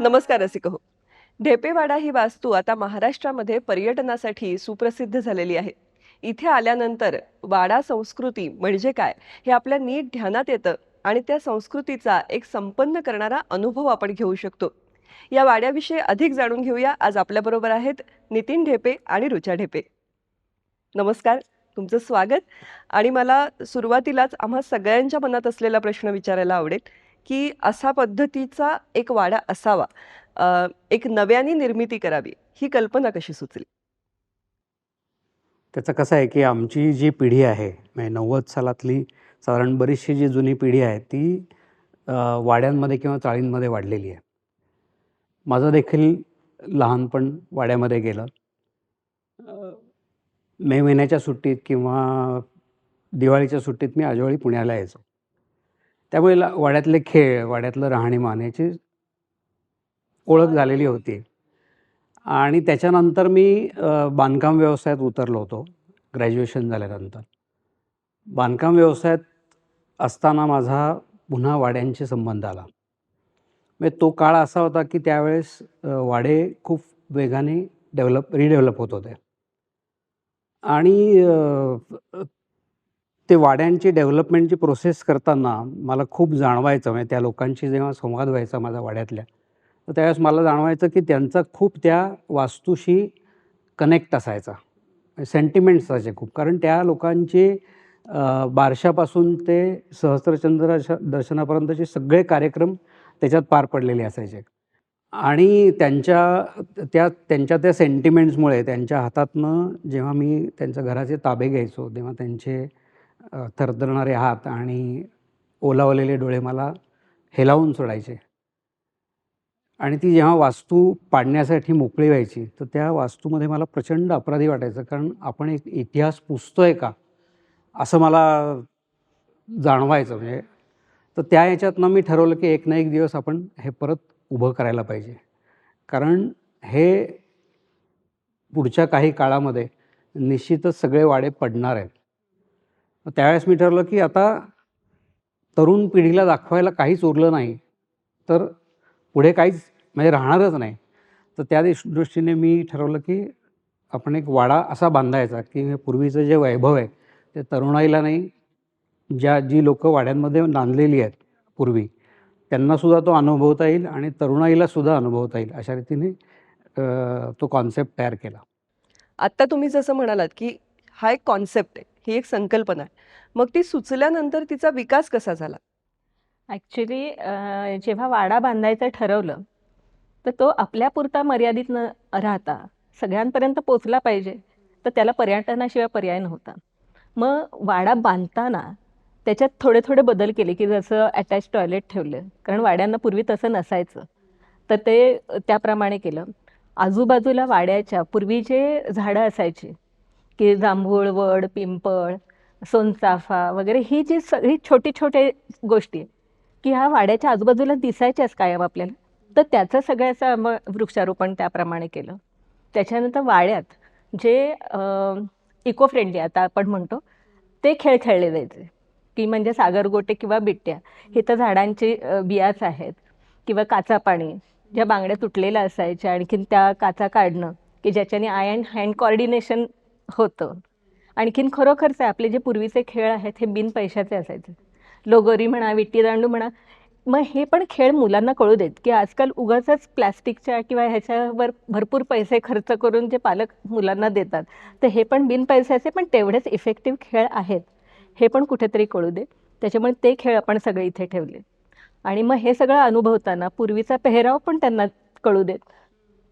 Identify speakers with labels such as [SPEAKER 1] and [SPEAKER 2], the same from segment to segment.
[SPEAKER 1] नमस्कार रसिकहो ढेपेवाडा ही वास्तू आता महाराष्ट्रामध्ये पर्यटनासाठी सुप्रसिद्ध झालेली आहे. इथे आल्यानंतर वाडा संस्कृती म्हणजे काय हे आपल्या नीट ध्यानात येतं आणि त्या संस्कृतीचा एक संपन्न करणारा अनुभव आपण घेऊ शकतो. या वाड्याविषयी अधिक जाणून घेऊया. आज आपल्याबरोबर आहेत नितीन ढेपे आणि रुचा ढेपे. नमस्कार. तुमचं स्वागत. आणि मला सुरुवातीलाच आम्हा सगळ्यांच्या मनात असलेला प्रश्न विचारायला आवडेल. की असा पद्धतीचा एक वाडा असावा. एक नव्याने निर्मिती करावी ही कल्पना कशी सुचली?
[SPEAKER 2] त्याचं कसं आहे की आमची जी पिढी आहे म्हणजे नव्वद सालातली साधारण बरीचशी जी जुनी पिढी आहे ती वाड्यांमध्ये किंवा चाळींमध्ये वाढलेली आहे. माझं देखील लहानपण वाड्यामध्ये गेलं. मे महिन्याच्या सुट्टीत किंवा दिवाळीच्या सुट्टीत मी आजोळी पुण्याला यायचो. त्यामुळे ला- वाड्यातले खेळ वाड्यातलं राहणीमान याची ओळख झालेली होती. आणि त्याच्यानंतर मी बांधकाम व्यवसायात उतरलो होतो ग्रॅज्युएशन झाल्यानंतर. बांधकाम व्यवसायात असताना माझा पुन्हा वाड्यांशी संबंध आला. म्हणजे तो काळ असा होता की त्यावेळेस वाडे खूप वेगाने डेव्हलप रिडेव्हलप होत होते. आणि ते वाड्यांची डेव्हलपमेंटची प्रोसेस करताना मला खूप जाणवायचं म्हणजे त्या लोकांशी जेव्हा संवाद व्हायचा माझा वाड्यातल्या तर त्यावेळेस मला जाणवायचं की त्यांचा खूप त्या वास्तूशी कनेक्ट असायचा. सेंटिमेंट्स असायचे खूप. कारण त्या लोकांचे बारशापासून ते सहस्त्रचंद्र दर्शनापर्यंतचे सगळे कार्यक्रम त्याच्यात पार पडलेले असायचे. आणि त्यांच्या त्या त्यांच्या त्या सेंटिमेंट्समुळे त्यांच्या हातातनं जेव्हा मी त्यांच्या घराचे ताबे घ्यायचो तेव्हा त्यांचे थरथरणारे हात आणि ओलावलेले डोळे मला हेलावून सोडायचे. आणि ती जेव्हा वास्तू पाडण्यासाठी मोकळी व्हायची तर त्या वास्तूमध्ये मला प्रचंड अपराधी वाटायचं. कारण आपण एक इतिहास पुसतोय का? असं मला जाणवायचं म्हणजे. तर त्या ह्याच्यातनं मी ठरवलं की एक ना एक दिवस आपण हे परत उभं करायला पाहिजे. कारण हे पुढच्या काही काळामध्ये निश्चितच सगळे वाडे पडणार आहेत. मग त्यावेळेस मी ठरलं की आता तरुण पिढीला दाखवायला काहीच उरलं नाही. तर पुढे काहीच म्हणजे राहणारच नाही. तर त्या दिश दृष्टीने मी ठरवलं की आपण एक वाडा असा बांधायचा की हे पूर्वीचं जे वैभव आहे ते तरुणाईला नाही ज्या जी लोकं वाड्यांमध्ये नांदलेली आहेत पूर्वी त्यांनासुद्धा तो अनुभवता येईल आणि तरुणाईलासुद्धा अनुभवता येईल अशा रीतीने तो कॉन्सेप्ट तयार केला.
[SPEAKER 1] आत्ता तुम्ही जसं म्हणालात की हा एक कॉन्सेप्ट आहे. ही एक संकल्पना आहे. मग ती सुचल्यानंतर तिचा विकास कसा झाला?
[SPEAKER 3] ॲक्च्युली जेव्हा वाडा बांधायचं ठरवलं तर तो आपल्यापुरता मर्यादित न राहता सगळ्यांपर्यंत पोचला पाहिजे तर त्याला पर्यटनाशिवाय पर्याय नव्हता. मग वाडा बांधताना त्याच्यात थोडे थोडे बदल केले की जसं अटॅच टॉयलेट ठेवलं कारण वाड्यांना पूर्वी तसं नसायचं. तर ते त्याप्रमाणे केलं. आजूबाजूला वाड्याच्या पूर्वी जे झाडं असायची की जांभूळ वड पिंपळ सोनचाफा वगैरे ही जी सगळी छोटी छोटे गोष्टी की ह्या वाड्याच्या आजूबाजूला दिसायच्याच कायम आपल्याला तर त्याचं सगळ्याचं मग वृक्षारोपण त्याप्रमाणे केलं. त्याच्यानंतर वाड्यात जे इको फ्रेंडली आता आपण म्हणतो ते खेळ खेळले जायचे. की म्हणजे सागरगोटे किंवा बिट्ट्या हे तर झाडांची बियाच आहेत. किंवा काचा पाणी ज्या बांगड्या तुटलेल्या असायच्या आणखीन त्या काचा काढणं की ज्याच्याने आय अँड हँड कॉर्डिनेशन होतं. आणखीन खरोखरच आहे आपले जे पूर्वीचे खेळ आहेत हे बिन पैशाचे असायचे. लोगोरी म्हणा विट्टीदांडू म्हणा मग हे पण खेळ मुलांना कळू देत की आजकाल उगाचच प्लॅस्टिकच्या किंवा ह्याच्यावर भरपूर पैसे खर्च करून जे पालक मुलांना देतात तर हे पण बिन पैशाचे पण तेवढेच इफेक्टिव्ह खेळ आहेत. हे पण कुठेतरी कळू दे. त्याच्यामुळे ते खेळ आपण सगळे इथे ठेवले. आणि मग हे सगळं अनुभवताना पूर्वीचा पेहराव पण त्यांना कळू देत.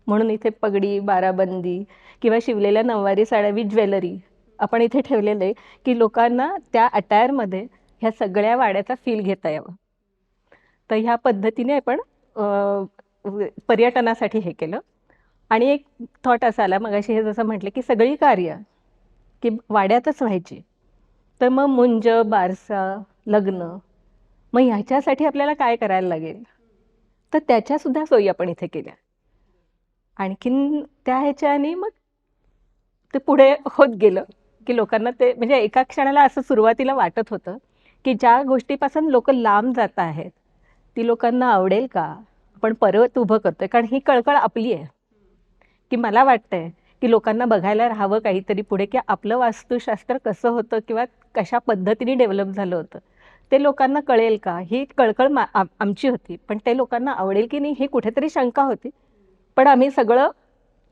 [SPEAKER 3] म्हणून इथे पगडी बाराबंदी किंवा शिवलेल्या नऊवारी साड्या विथ ज्वेलरी आपण इथे ठेवलेलं आहे की लोकांना त्या अटायरमध्ये ह्या सगळ्या वाड्याचा फील घेता यावं. तर ह्या पद्धतीने आपण पर्यटनासाठी हे केलं. आणि एक थॉट असा आला मग हे जसं म्हटलं की सगळी कार्य की वाड्यातच व्हायची. तर मग मुंज बारसा लग्न मग ह्याच्यासाठी आपल्याला काय करायला लागेल? तर त्याच्यासुद्धा सोयी आपण इथे केल्या. आणखीन त्या ह्याच्याने मग ते पुढे होत गेलं की लोकांना ते म्हणजे एका क्षणाला असं सुरुवातीला वाटत होतं की ज्या गोष्टीपासून लोक लांब जात आहेत ती लोकांना आवडेल का? आपण परत उभं करतोय कारण ही कळकळ आपली आहे. की मला वाटतंय की लोकांना बघायला राहावं काहीतरी पुढे की आपलं वास्तुशास्त्र कसं होतं किंवा कशा पद्धतीने डेव्हलप झालं होतं ते लोकांना कळेल का? ही कळकळ मा आमची होती पण ते लोकांना आवडेल की नाही ही कुठेतरी शंका होती. पण आम्ही सगळं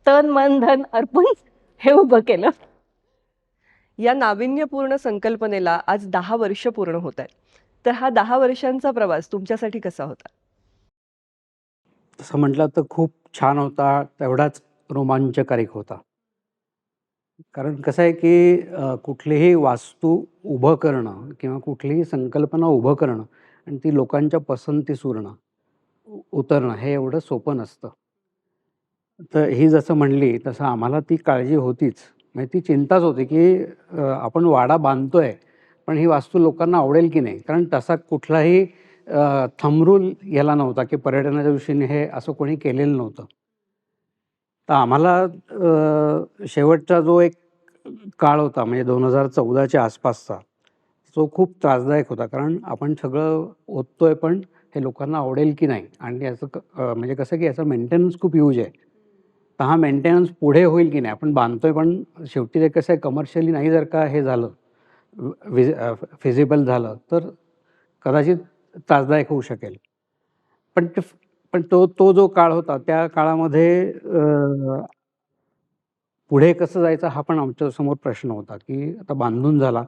[SPEAKER 3] तन मन धन अर्पून हे उभं केलं.
[SPEAKER 1] या नाविन्यपूर्ण संकल्पनेला आज दहा वर्ष पूर्ण होत आहेत. तर हा दहा वर्षांचा प्रवास तुमच्यासाठी कसा होता?
[SPEAKER 2] तसं म्हटलं तर खूप छान होता तेवढाच रोमांचकारक होता. कारण कसं आहे की कुठलीही वास्तू उभं करणं किंवा कुठलीही संकल्पना उभं करणं आणि ती लोकांच्या पसंतीस उरणं उतरणं हे एवढं सोपं नसतं. तर ही जसं म्हणली तसं आम्हाला ती काळजी होतीच. म्हणजे ती चिंताच होती की आपण वाडा बांधतोय पण ही वास्तू लोकांना आवडेल की नाही? कारण तसा कुठलाही थमरूल याला नव्हता की पर्यटनाच्या दृष्टीने हे असं कोणी केलेलं नव्हतं. तर आम्हाला शेवटचा जो एक काळ होता म्हणजे दोन हजार चौदाच्या आसपासचा तो खूप त्रासदायक होता. कारण आपण सगळं ओततोय पण हे लोकांना आवडेल की नाही? आणि याचं क- म्हणजे कसं की याचा मेंटेनन्स खूप यूज आहे. तर हा मेंटेनन्स पुढे होईल की नाही? आपण बांधतोय पण शेवटी ते कसं आहे कमर्शियली नाही जर का हे झालं फिजिबल झालं तर कदाचित त्रासदायक होऊ शकेल. पण ते पण तो तो जो काळ होता त्या काळामध्ये पुढे कसं जायचं हा पण आमच्यासमोर प्रश्न होता की आता बांधून झाला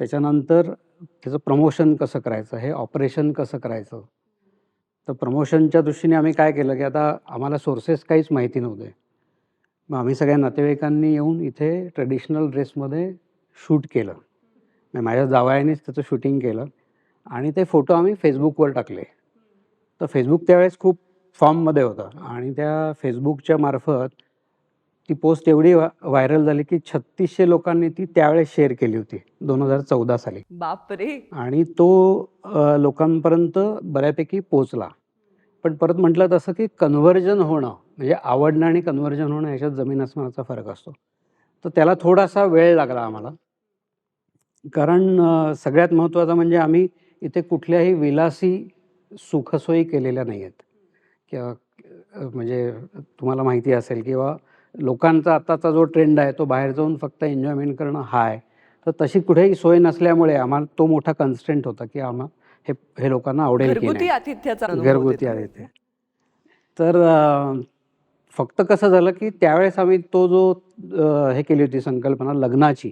[SPEAKER 2] त्याच्यानंतर त्याचं प्रमोशन कसं करायचं हे ऑपरेशन कसं करायचं तर प्रमोशनच्या दृष्टीने आम्ही काय केलं की आता आम्हाला सोर्सेस काहीच माहिती नव्हते. मग आम्ही सगळ्या नातेवाईकांनी येऊन इथे ट्रेडिशनल ड्रेसमध्ये शूट केलं. म्हणजे माझ्या जावयानेच त्याचं शूटिंग केलं आणि ते फोटो आम्ही फेसबुकवर टाकले. तर फेसबुक त्यावेळेस खूप फॉर्ममध्ये होतं आणि त्या फेसबुकच्या मार्फत ती पोस्ट एवढी व्हा व्हायरल झाली की छत्तीसशे लोकांनी ती त्यावेळेस शेअर केली होती दोन हजार चौदा साली.
[SPEAKER 1] बापरे!
[SPEAKER 2] आणि तो लोकांपर्यंत बऱ्यापैकी पोचला पण परत म्हटलं तसं की कन्व्हर्जन होणं म्हणजे आवडणं आणि कन्व्हर्जन होणं ह्याच्यात जमीन अस्मानाचा फरक असतो. तर त्याला थोडासा वेळ लागला आम्हाला. कारण सगळ्यात महत्त्वाचं म्हणजे आम्ही इथे कुठल्याही विलासी सुखसोयी केलेल्या नाही आहेत किंवा म्हणजे तुम्हाला माहिती असेल किंवा लोकांचा आत्ताचा जो ट्रेंड आहे तो बाहेर जाऊन फक्त एन्जॉयमेंट करणं हा आहे तर तशी कुठेही सोय नसल्यामुळे आम्हाला तो मोठा कन्स्टंट होता की आम्हा हे हे लोकांना आवडेल की
[SPEAKER 1] घरगुती
[SPEAKER 2] नाही.
[SPEAKER 1] आतिथ्याचा अनुभव होता
[SPEAKER 2] घरगुती
[SPEAKER 1] तो.
[SPEAKER 2] आहे ते तर अ, फक्त कसं झालं की त्यावेळेस आम्ही तो जो अ, हे केली होती संकल्पना लग्नाची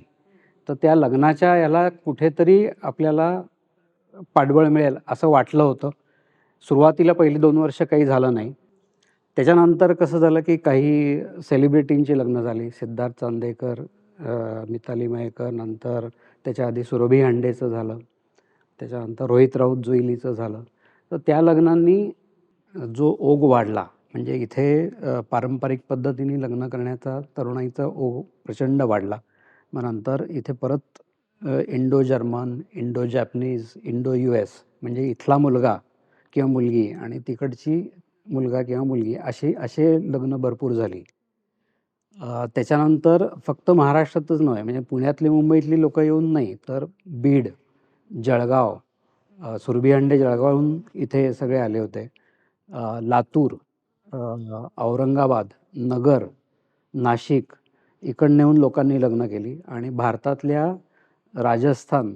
[SPEAKER 2] तर त्या लग्नाच्या याला कुठेतरी आपल्याला पाठबळ मिळेल असं वाटलं होतं. सुरुवातीला पहिली दोन वर्ष काही झालं नाही. त्याच्यानंतर कसं झालं की काही सेलिब्रिटींची लग्न झाली. सिद्धार्थ चांदेकर अ, मिताली मयेकर नंतर त्याच्या आधी सुरभी हांडेचं झालं. त्याच्यानंतर रोहित राऊत जुईलीचं झालं तर त्या लग्नांनी जो ओघ वाढला म्हणजे इथे पारंपरिक पद्धतीने लग्न करण्याचा तरुणाईचा ओघ प्रचंड वाढला. मग नंतर इथे परत Indo German Indo Japanese Indo U S म्हणजे इथला मुलगा किंवा मुलगी आणि तिकडची मुलगा किंवा मुलगी अशी असे लग्न भरपूर झाली. त्याच्यानंतर फक्त महाराष्ट्रातच नव्हे म्हणजे पुण्यातली मुंबईतली लोकं येऊन नाही तर बीड जळगाव सुरभी अंडे जळगावहून इथे सगळे आले होते. लातूर औरंगाबाद नगर नाशिक इकडनं येऊन लोकांनी लग्न केली आणि भारतातल्या राजस्थान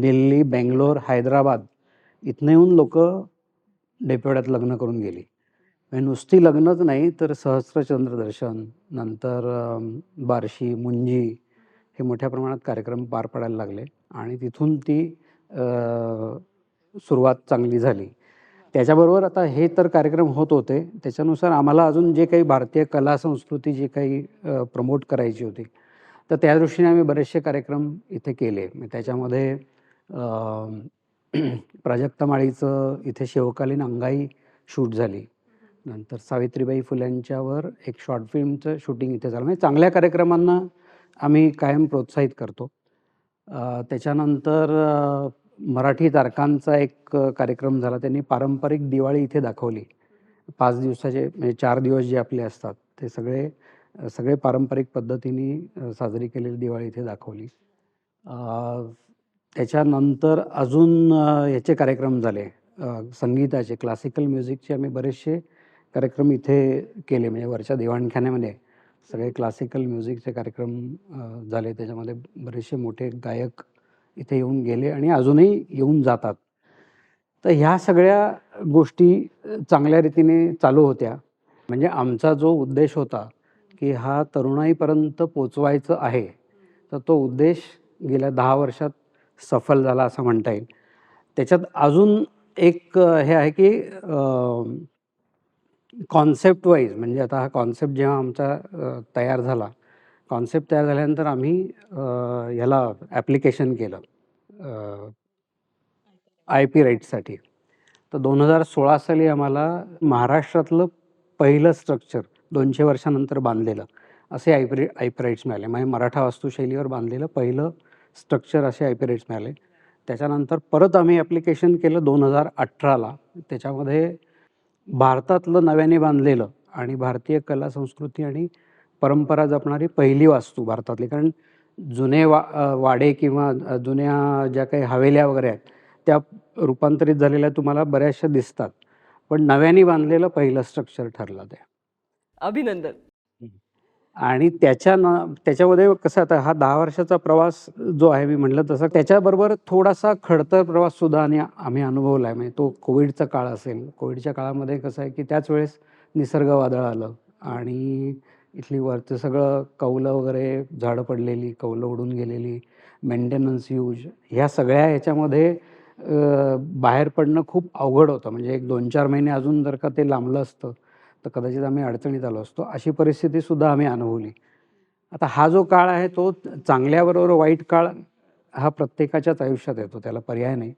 [SPEAKER 2] दिल्ली बेंगलोर हैदराबाद इथनं येऊन लोक डेपेवाड्यात लग्न करून गेली. म्हणजे नुसती लग्नच नाही तर सहस्त्रचंद्र दर्शन नंतर बार्शी मुंजी हे मोठ्या प्रमाणात कार्यक्रम पार पडायला लागले आणि तिथून ती सुरुवात चांगली झाली. त्याच्याबरोबर आता हे तर कार्यक्रम होत होते. त्याच्यानुसार आम्हाला अजून जे काही भारतीय कला संस्कृती जी काही प्रमोट करायची होती तर त्या दृष्टीने आम्ही बरेचसे कार्यक्रम इथे केले. त्याच्यामध्ये अ, प्राजक्ता माळीचं इथे शिवकालीन अंगाई शूट झाली. नंतर सावित्रीबाई फुल्यांच्यावर एक शॉर्ट फिल्मचं शूटिंग इथे झालं. म्हणजे चांगल्या कार्यक्रमांना आम्ही कायम प्रोत्साहित करतो. त्याच्यानंतर मराठी तारकांचा एक कार्यक्रम झाला. त्यांनी पारंपरिक दिवाळी इथे दाखवली. पाच दिवसाचे म्हणजे चार दिवस जे आपले असतात ते सगळे सगळे पारंपरिक पद्धतीने साजरी केलेली दिवाळी इथे दाखवली. त्याच्यानंतर अजून याचे कार्यक्रम झाले. संगीताचे क्लासिकल म्युझिकचे आम्ही बरेचसे कार्यक्रम इथे केले. म्हणजे वरच्या दिवाणखान्यामध्ये सगळे क्लासिकल म्युझिकचे कार्यक्रम झाले. त्याच्यामध्ये बरेचसे मोठे गायक इथे येऊन गेले आणि अजूनही येऊन जातात. तर ह्या सगळ्या गोष्टी चांगल्या रीतीने चालू होत्या. म्हणजे आमचा जो उद्देश होता की हा तरुणाईपर्यंत पोचवायचं आहे तर तो उद्देश गेल्या दहा वर्षात सफल झाला असं म्हणता येईल. त्याच्यात अजून एक हे आहे की कॉन्सेप्ट वाईज म्हणजे आता हा कॉन्सेप्ट जेव्हा आमचा तयार झाला कॉन्सेप्ट तयार झाल्यानंतर आम्ही ह्याला ॲप्लिकेशन केलं आय पी राईटसाठी तर दोन हजार सोळा साली आम्हाला महाराष्ट्रातलं पहिलं स्ट्रक्चर दोनशे वर्षानंतर बांधलेलं असे I P I P rights मिळाले. म्हणजे मराठा वास्तुशैलीवर बांधलेलं पहिलं स्ट्रक्चर असे आय पी राईट्स मिळाले. त्याच्यानंतर परत आम्ही ॲप्लिकेशन केलं दोन हजार अठराला. त्याच्यामध्ये भारतातलं नव्याने बांधलेलं आणि भारतीय कला संस्कृती आणि परंपरा जपणारी पहिली वास्तू भारतातली. कारण जुने वा वाडे किंवा जुन्या ज्या काही हवेल्या वगैरे आहेत त्या रूपांतरित झालेल्या तुम्हाला बऱ्याचशा दिसतात. पण नव्याने बांधलेलं पहिलं स्ट्रक्चर ठरलं ते.
[SPEAKER 1] अभिनंदन.
[SPEAKER 2] आणि त्याच्या त्याच्यामध्ये कसं आता हा दहा वर्षाचा प्रवास जो आहे मी म्हटलं तसं त्याच्याबरोबर थोडासा खडतर प्रवास सुद्धा आणि आम्ही अनुभवला आहे. म्हणजे तो कोविडचा काळ असेल. कोविडच्या काळामध्ये कसं आहे की त्याच वेळेस निसर्ग वादळ आलं आणि इथली वरचं सगळं कौलं वगैरे झाडं पडलेली कौलं उडून गेलेली मेंटेनन्स यूज ह्या सगळ्या ह्याच्यामध्ये बाहेर पडणं खूप अवघड होतं. म्हणजे एक दोन चार महिने अजून जर का ते लांबलं असतं तर कदाचित आम्ही अडचणीत आलो असतो. अशी परिस्थितीसुद्धा आम्ही अनुभवली. आता हा जो काळ आहे तो चांगल्याबरोबर वाईट काळ हा प्रत्येकाच्याच आयुष्यात येतो. त्याला पर्याय नाही.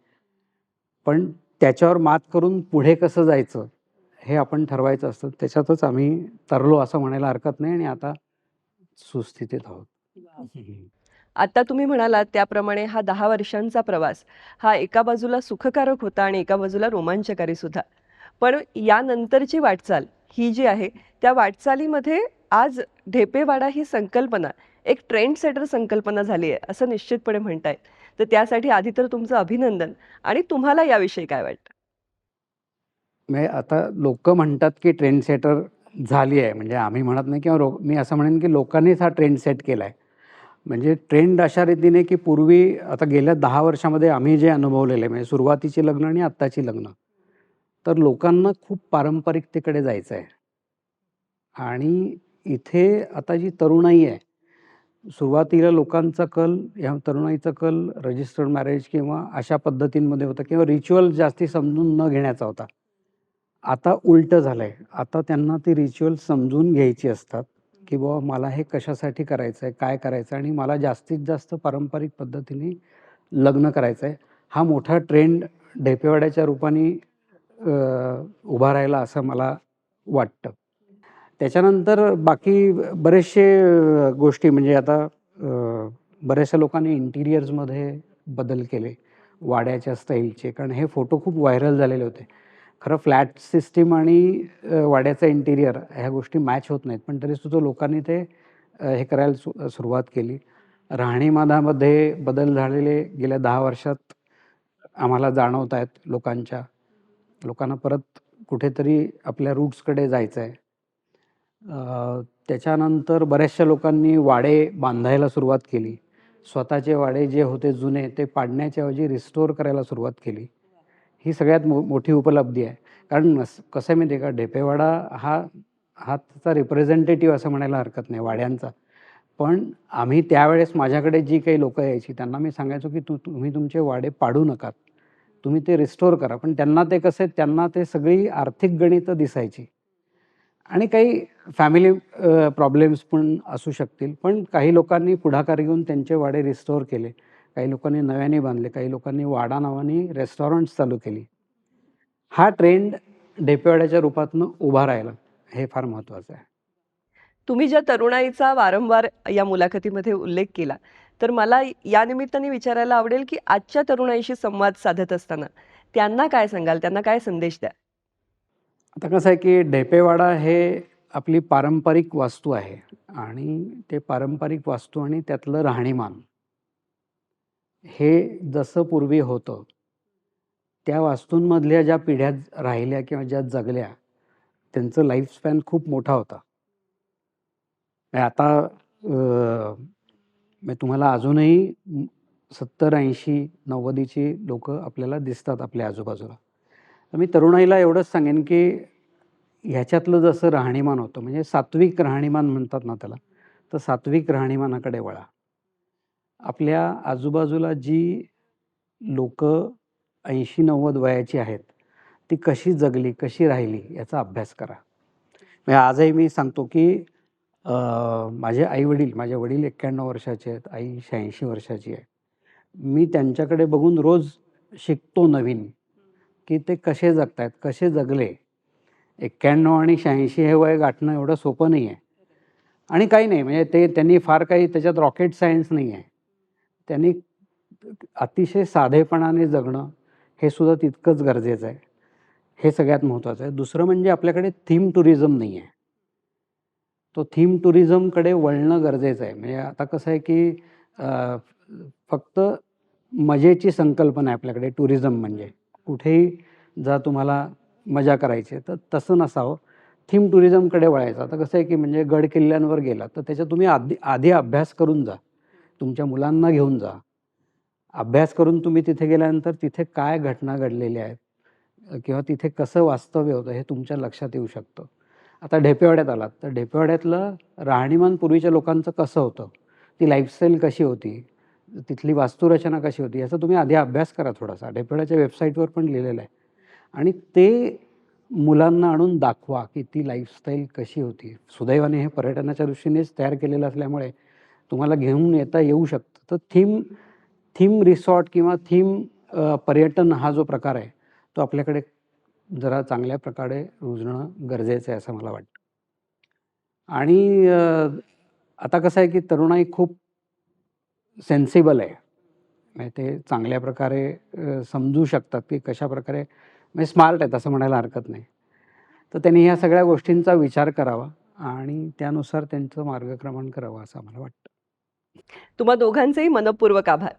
[SPEAKER 2] पण त्याच्यावर मात करून पुढे कसं जायचं हे आपण ठरवायचं असतं. त्याच्यातच आम्ही तरलो असं म्हणायला हरकत नाही आणि आता सुस्थितीत आहोत.
[SPEAKER 1] आता तुम्ही म्हणालात त्याप्रमाणे हा दहा वर्षांचा प्रवास हा एका बाजूला सुखकारक होता आणि एका बाजूला रोमांचकारी सुद्धा. पण यानंतरची वाटचाल ही जी आहे त्या वाटचालीमध्ये आज ढेपेवाडा ही संकल्पना एक ट्रेंड सेटर संकल्पना झाली आहे असं निश्चितपणे म्हणतायत. तर त्यासाठी आधी तर तुमचं अभिनंदन आणि तुम्हाला याविषयी काय वाटतं?
[SPEAKER 2] म्हणजे आता लोक म्हणतात की ट्रेंड सेटर झाली आहे. म्हणजे आम्ही म्हणत नाही किंवा रो मी असं म्हणेन की लोकांनीच हा ट्रेंड सेट केला आहे. म्हणजे ट्रेंड अशा रीतीने की पूर्वी आता गेल्या दहा वर्षामध्ये आम्ही जे अनुभवलेले म्हणजे सुरुवातीची लग्न आणि आत्ताची लग्न तर लोकांना खूप पारंपरिकतेकडे जायचं आहे. आणि इथे आता जी तरुणाई आहे सुरुवातीला लोकांचा कल ह्या तरुणाईचा कल रजिस्टर्ड मॅरेज किंवा अशा पद्धतींमध्ये होता किंवा रिच्युअल जास्ती समजून न घेण्याचा होता. आता उलटं झालं आहे आता त्यांना ती रिच्युअल समजून घ्यायची असतात की बाबा मला हे कशासाठी करायचं आहे काय करायचं आहे आणि मला जास्तीत जास्त पारंपरिक पद्धतीने लग्न करायचं आहे. हा मोठा ट्रेंड ढेपेवाड्याच्या रूपाने उभा राहिला असं मला वाटतं. त्याच्यानंतर बाकी बरेचसे गोष्टी म्हणजे आता बऱ्याचशा लोकांनी इंटिरियर्समध्ये बदल केले वाड्याच्या स्टाईलचे. कारण हे फोटो खूप व्हायरल झालेले होते. खरं फ्लॅट सिस्टीम आणि वाड्याचं इंटिरियर ह्या गोष्टी मॅच होत नाहीत. पण तरीसुद्धा लोकांनी ते हे करायला सु सुरुवात केली. राहणीमानामध्ये बदल झालेले गेल्या दहा वर्षात आम्हाला जाणवत आहेत लोकांच्या. लोकांना परत कुठेतरी आपल्या रूट्सकडे जायचं आहे त्याच्यानंतर बऱ्याचशा लोकांनी वाडे बांधायला सुरुवात केली. स्वतःचे वाडे जे होते जुने ते पाडण्याच्या ऐवजी रिस्टोअर करायला सुरुवात केली. ही सगळ्यात मो मोठी उपलब्धी आहे. कारण कसं आहे माहिती आहे का? ढेपेवाडा हा हा त्याचा रिप्रेझेंटेटिव्ह असं म्हणायला हरकत नाही वाड्यांचा. पण आम्ही त्यावेळेस माझ्याकडे जी काही लोकं यायची त्यांना मी सांगायचो की तू तुम्ही तुमचे वाडे पाडू नका तुम्ही ते रिस्टोअर करा. पण त्यांना ते कसं आहे, त्यांना ते सगळी आर्थिक गणितं दिसायची. आणि काही फॅमिली प्रॉब्लेम्स पण असू शकतील. पण काही लोकांनी पुढाकार घेऊन त्यांचे वाडे रिस्टोअर केले. काही लोकांनी नव्याने बांधले. काही लोकांनी वाडा नावाने रेस्टॉरंट्स चालू केली. हा ट्रेंड ढेपेवाड्याच्या रूपातनं उभा राहिला. हे फार महत्त्वाचं आहे.
[SPEAKER 1] तुम्ही ज्या तरुणाईचा वारंवार या मुलाखतीमध्ये उल्लेख केला तर मला या निमित्ताने विचारायला आवडेल की आजच्या तरुणाईशी संवाद साधत असताना त्यांना काय सांगाल? त्यांना काय संदेश द्या
[SPEAKER 2] आता कसं आहे की ढेपेवाडा हे आपली पारंपरिक वास्तू आहे आणि ते पारंपरिक वास्तू आणि त्यातलं राहणीमान हे जसं पूर्वी होतं त्या वास्तूंमधल्या ज्या पिढ्या राहिल्या किंवा ज्या जगल्या त्यांचं लाईफ स्पॅन खूप मोठा होता. आता म्हणजे तुम्हाला अजूनही सत्तर ऐंशी नव्वदीची लोक आपल्याला दिसतात आपल्या आजूबाजूला. तर मी तरुणाईला एवढंच सांगेन की ह्याच्यातलं जसं राहणीमान होतं म्हणजे सात्विक राहणीमान म्हणतात ना त्याला तर सात्विक राहणीमानाकडे वळा. आपल्या आजूबाजूला जी लोक ऐंशी नव्वद वयाची आहेत ती कशी जगली कशी राहिली याचा अभ्यास करा. म्हणजे आजही मी सांगतो की माझे आई वडील माझे वडील एक्क्याण्णव वर्षाचे आहेत आई शहाऐंशी वर्षाची आहे. मी त्यांच्याकडे बघून रोज शिकतो नवीन की ते कसे जगतायत कसे जगले. एक्क्याण्णव आणि शहाऐंशी हे वय गाठणं एवढं सोपं नाही आहे आणि काही नाही म्हणजे ते त्यांनी फार काही त्याच्यात रॉकेट सायन्स नाही आहे त्यांनी अतिशय साधेपणाने जगणं हे सुद्धा तितकंच गरजेचं आहे. हे सगळ्यात महत्त्वाचं आहे. दुसरं म्हणजे आपल्याकडे थीम टुरिझम नाही आहे तो थीम टुरिझमकडे वळणं गरजेचं आहे. म्हणजे आता कसं आहे की फक्त मजेची संकल्पना आहे आपल्याकडे टुरिझम म्हणजे. कुठेही जा तुम्हाला मजा करायची आहे तर तसं नसावं. थीम टुरिझमकडे वळायचं. आता कसं आहे की म्हणजे गड किल्ल्यांवर गेला तर त्याच्यात तुम्ही आधी आधी अभ्यास करून जा. तुमच्या मुलांना घेऊन जा. अभ्यास करून तुम्ही तिथे गेल्यानंतर तिथे काय घटना घडलेल्या आहेत किंवा तिथे कसं वास्तव्य होतं हे तुमच्या लक्षात येऊ शकतं. आता ढेपेवाड्यात आलात. तर ढेपेवाड्यातलं राहणीमान पूर्वीच्या लोकांचं कसं होतं? ती लाईफस्टाईल कशी होती? तिथली वास्तुरचना कशी होती? याचा तुम्ही आधी अभ्यास करा थोडासा. ढेपेवाड्याच्या वेबसाईटवर पण लिहिलेलं आहे. आणि ते मुलांना आणून दाखवा की ती लाईफस्टाईल कशी होती. सुदैवाने हे पर्यटनाच्या दृष्टीनेच तयार केलेलं असल्यामुळे तुम्हाला घेऊन येता येऊ शकतं. तर थीम थीम रिसॉर्ट किंवा थीम पर्यटन हा जो प्रकार आहे तो आपल्याकडे जरा चांगल्या प्रकारे रुजणं गरजेचं आहे असं मला वाटतं. आणि आता कसं आहे की तरुणाई खूप सेन्सिबल आहे. म्हणजे ते चांगल्या प्रकारे समजू शकतात की कशा प्रकारे म्हणजे स्मार्ट आहेत असं म्हणायला हरकत नाही. तर त्यांनी ह्या सगळ्या गोष्टींचा विचार करावा आणि त्यानुसार त्यांचं मार्गक्रमण करावं असं मला वाटतं.
[SPEAKER 1] तुम्हा दोघांचेही मनपूर्वक आभार.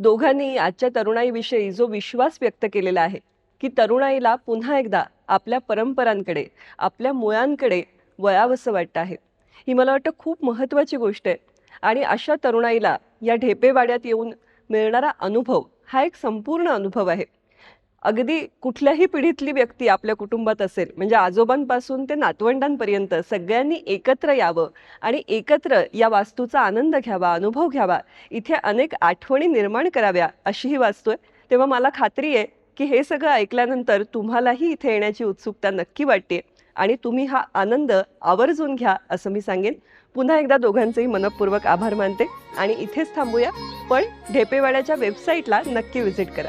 [SPEAKER 1] दोघांनी आजच्या तरुणाईविषयी जो विश्वास व्यक्त केलेला आहे की तरुणाईला पुन्हा एकदा आपल्या परंपरांकडे आपल्या मुळांकडे वळावंसं वाटतं आहे. ही मला वाटतं खूप महत्त्वाची गोष्ट आहे. आणि अशा तरुणाईला या ढेपेवाड्यात येऊन मिळणारा अनुभव हा एक संपूर्ण अनुभव आहे. अगदी कुठल्याही पिढीतली व्यक्ती आपल्या कुटुंबात असेल म्हणजे आजोबांपासून ते नातवंडांपर्यंत सगळ्यांनी एकत्र यावं आणि एकत्र या वास्तूचा आनंद घ्यावा अनुभव घ्यावा इथे अनेक आठवणी निर्माण कराव्या अशी ही वास्तू आहे. तेव्हा मला खात्री आहे की हे सगळं ऐकल्यानंतर तुम्हालाही इथे येण्याची उत्सुकता नक्की वाटते आणि तुम्ही हा आनंद आवर्जून घ्या असं मी सांगेन. पुन्हा एकदा दोघांचेही मनपूर्वक आभार मानते आणि इथेच थांबूया पण ढेपेवाड्याच्या वेबसाईटला नक्की व्हिजिट करा.